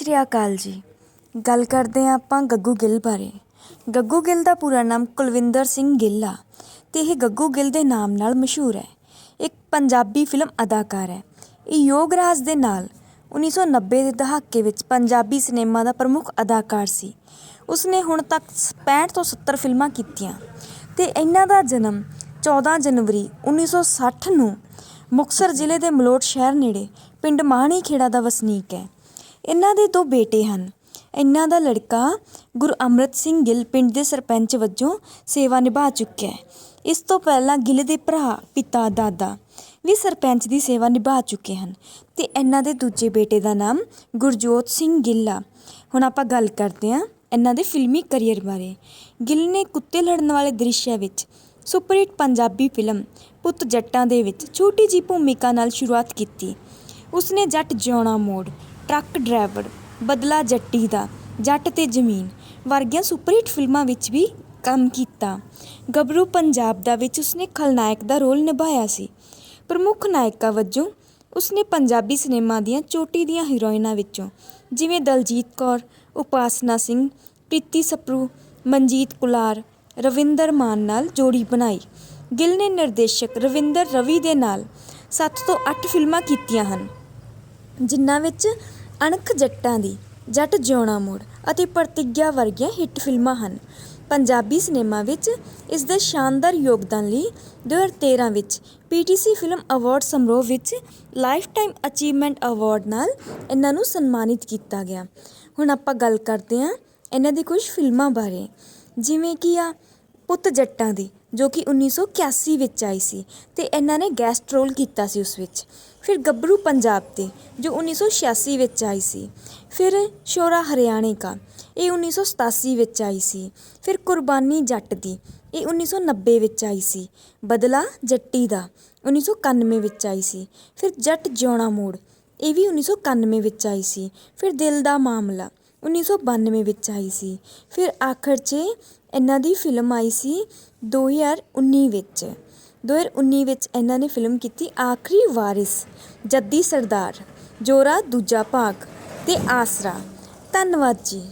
ਸਤਿ ਸ੍ਰੀ ਅਕਾਲ ਜੀ। ਗੱਲ ਕਰਦੇ ਹਾਂ ਆਪਾਂ ਗੱਗੂ ਗਿੱਲ ਬਾਰੇ। ਗੱਗੂ ਗਿੱਲ ਦਾ ਪੂਰਾ ਨਾਮ ਕੁਲਵਿੰਦਰ ਸਿੰਘ ਗਿੱਲ ਆ ਅਤੇ ਇਹ ਗੱਗੂ ਗਿੱਲ ਦੇ ਨਾਮ ਨਾਲ ਮਸ਼ਹੂਰ ਹੈ। ਇੱਕ ਪੰਜਾਬੀ ਫਿਲਮ ਅਦਾਕਾਰ ਹੈ। ਇਹ ਯੋਗਰਾਜ ਦੇ ਨਾਲ 1990 ਦੇ ਦਹਾਕੇ ਵਿੱਚ ਪੰਜਾਬੀ ਸਿਨੇਮਾ ਦਾ ਪ੍ਰਮੁੱਖ ਅਦਾਕਾਰ ਸੀ। ਉਸਨੇ ਹੁਣ ਤੱਕ 65 ਤੋਂ 70 ਫਿਲਮਾਂ ਕੀਤੀਆਂ ਅਤੇ ਇਹਨਾਂ ਦਾ ਜਨਮ 14 ਜਨਵਰੀ 1960 ਨੂੰ ਮੁਕਤਸਰ ਜ਼ਿਲ੍ਹੇ ਦੇ ਮਲੋਟ ਸ਼ਹਿਰ ਨੇੜੇ ਪਿੰਡ ਮਾਹਣੀ ਖੇੜਾ ਦਾ ਵਸਨੀਕ ਹੈ। ਇਹਨਾਂ ਦੇ ਦੋ ਬੇਟੇ ਹਨ। ਇਹਨਾਂ ਦਾ ਲੜਕਾ ਗੁਰਅਮਰਤ ਸਿੰਘ ਗਿੱਲ ਪਿੰਡ ਦੇ ਸਰਪੰਚ ਵਜੋਂ ਸੇਵਾ ਨਿਭਾ ਚੁੱਕਿਆ ਹੈ। ਇਸ ਤੋਂ ਪਹਿਲਾਂ ਗਿੱਲ ਦੇ ਭਰਾ, ਪਿਤਾ, ਦਾਦਾ ਵੀ ਸਰਪੰਚ ਦੀ ਸੇਵਾ ਨਿਭਾ ਚੁੱਕੇ ਹਨ ਅਤੇ ਇਹਨਾਂ ਦੇ ਦੂਜੇ ਬੇਟੇ ਦਾ ਨਾਮ ਗੁਰਜੋਤ ਸਿੰਘ ਗਿੱਲ ਆ। ਹੁਣ ਆਪਾਂ ਗੱਲ ਕਰਦੇ ਹਾਂ ਇਹਨਾਂ ਦੇ ਫਿਲਮੀ ਕਰੀਅਰ ਬਾਰੇ। ਗਿੱਲ ਨੇ ਕੁੱਤੇ ਲੜਨ ਵਾਲੇ ਦ੍ਰਿਸ਼ਾਂ ਵਿੱਚ ਸੁਪਰਹਿੱਟ ਪੰਜਾਬੀ ਫਿਲਮ ਪੁੱਤ ਜੱਟਾਂ ਦੇ ਵਿੱਚ ਛੋਟੀ ਜਿਹੀ ਭੂਮਿਕਾ ਨਾਲ ਸ਼ੁਰੂਆਤ ਕੀਤੀ। ਉਸਨੇ ਜੱਟ ਜਿਉਣਾ ਮੋੜ ਟਰੱਕ ਡਰਾਈਵਰ ਬਦਲਾ ਜੱਟੀ ਦਾ ਜੱਟ ਤੇ ਜ਼ਮੀਨ ਵਰਗੀਆਂ ਸੁਪਰਹਿਟ ਫਿਲਮਾਂ ਵਿੱਚ ਵੀ ਕੰਮ ਕੀਤਾ। ਗੱਭਰੂ ਪੰਜਾਬ ਦਾ ਵਿੱਚ ਉਸਨੇ ਖਲਨਾਇਕ ਦਾ ਰੋਲ ਨਿਭਾਇਆ ਸੀ। ਪ੍ਰਮੁੱਖ ਨਾਇਕਾ ਵਜੋਂ ਉਸਨੇ ਪੰਜਾਬੀ ਸਿਨੇਮਾ ਦੀਆਂ ਚੋਟੀ ਦੀਆਂ ਹੀਰੋਇਨਾਂ ਵਿੱਚੋਂ ਜਿਵੇਂ ਦਲਜੀਤ ਕੌਰ, ਉਪਾਸਨਾ ਸਿੰਘ, ਪ੍ਰੀਤੀ ਸਪਰੂ, ਮਨਜੀਤ ਕੁਲਾਰ, ਰਵਿੰਦਰ ਮਾਨ ਨਾਲ ਜੋੜੀ ਬਣਾਈ। ਗਿੱਲ ਨੇ ਨਿਰਦੇਸ਼ਕ ਰਵਿੰਦਰ ਰਵੀ ਦੇ ਨਾਲ 7 ਤੋਂ 8 ਫਿਲਮਾਂ ਕੀਤੀਆਂ ਹਨ, ਜਿਨ੍ਹਾਂ ਵਿੱਚ ਅਣਖ ਜੱਟਾਂ ਦੀ ਜੱਟ ਜਿਉਣਾ ਮੋੜ ਅਤੇ ਪ੍ਰਤਿਗਿਆ ਵਰਗੀਆਂ ਹਿੱਟ ਫਿਲਮਾਂ ਹਨ। ਪੰਜਾਬੀ ਸਿਨੇਮਾ ਵਿੱਚ ਇਸ ਦੇ ਸ਼ਾਨਦਾਰ ਯੋਗਦਾਨ ਲਈ 2013 ਵਿੱਚ ਪੀਟੀਸੀ ਫਿਲਮ ਅਵਾਰਡ ਸਮਾਰੋਹ ਵਿੱਚ ਲਾਈਫ ਟਾਈਮ ਅਚੀਵਮੈਂਟ ਅਵਾਰਡ ਨਾਲ ਇਹਨਾਂ ਨੂੰ ਸਨਮਾਨਿਤ ਕੀਤਾ ਗਿਆ। ਹੁਣ ਆਪਾਂ ਗੱਲ ਕਰਦੇ ਹਾਂ ਇਹਨਾਂ ਦੀ ਕੁਝ ਫਿਲਮਾਂ ਬਾਰੇ। ਜਿਵੇਂ ਕਿ ਆ ਪੁੱਤ ਜੱਟਾਂ ਦੀ, ਜੋ ਕਿ 1981 ਵਿੱਚ ਆਈ ਸੀ ਅਤੇ ਇਹਨਾਂ ਨੇ ਗੈਸਟ ਰੋਲ ਕੀਤਾ ਸੀ ਉਸ ਵਿੱਚ। ਫਿਰ ਗੱਭਰੂ ਪੰਜਾਬ ਤੇ, ਜੋ 1986 ਵਿੱਚ ਆਈ ਸੀ। ਫਿਰ ਸ਼ੋਰਾ ਹਰਿਆਣੇ ਕਾ, ਇਹ 1987 ਵਿੱਚ ਆਈ ਸੀ। ਫਿਰ ਕੁਰਬਾਨੀ ਜੱਟ ਦੀ, ਇਹ 1990 ਵਿੱਚ ਆਈ ਸੀ। ਬਦਲਾ ਜੱਟੀ ਦਾ 1991 ਵਿੱਚ ਆਈ ਸੀ। ਫਿਰ ਜੱਟ ਜਿਉਣਾ ਮੋੜ, ਇਹ ਵੀ 1991 ਵਿੱਚ ਆਈ ਸੀ। ਫਿਰ ਦਿਲ ਦਾ ਮਾਮਲਾ 1992 ਵਿੱਚ ਆਈ ਸੀ। ਫਿਰ ਆਖਰ 'ਚ ਇਹਨਾਂ ਦੀ ਫਿਲਮ ਆਈ ਸੀ 2019 ਵਿੱਚ। 2019 ਵਿੱਚ ਇਹਨਾਂ ਨੇ ਫਿਲਮ ਕੀਤੀ ਆਖਰੀ ਵਾਰਿਸ, ਜੱਦੀ ਸਰਦਾਰ, ਜੋਰਾ ਦੂਜਾ ਭਾਗ ਤੇ ਆਸਰਾ। ਧੰਨਵਾਦ ਜੀ।